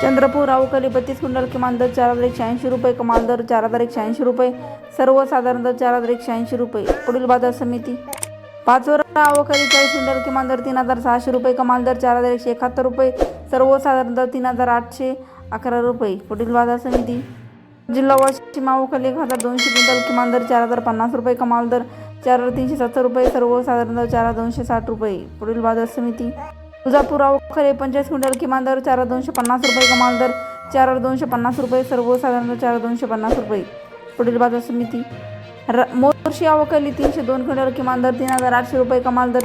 चंद्रपूर अवकाली बत्तीस क्विंटल किमान दर चार हजार एकशे ऐंशी रुपये कमाल दर चार हजार एकशे ऐंशी रुपये सर्वसाधारण दर चार हजार एकशे ऐंशी रुपये. पुढील बाजार समिती. पाचोरा अवकाली चाळीस क्विंटल किमान दर तीन हजार सहाशे रुपये कमाल दर चार हजार एकशे एकाहत्तर रुपये सर्वसाधारण दर तीन हजार आठशे अकरा रुपये. पुढील बाजार समिती. जिल्हा वाशिम अवकाली एक हजार दोनशे क्विंटल किमान दर चार हजार पन्नास रुपये कमाल दर चार हजार तीनशे सत्तर रुपये सर्वसाधारण दर चार हजार दोनशे साठ रुपये. पुढील बाजार समिती. तुळजापूर खरे पंचवीस क्विंटल किमान दर चार दोनशे पन्नास रुपये कमाल दर चार दोनशे पन्नास रुपये सर्वसाधारण चार दोनशे पन्नास रुपये. पुढील बाजार समिती. र मोर्शी अवकाली तीनशे दोन क्विंटल किमान दर तीन हजार आठशे रुपये कमाल दर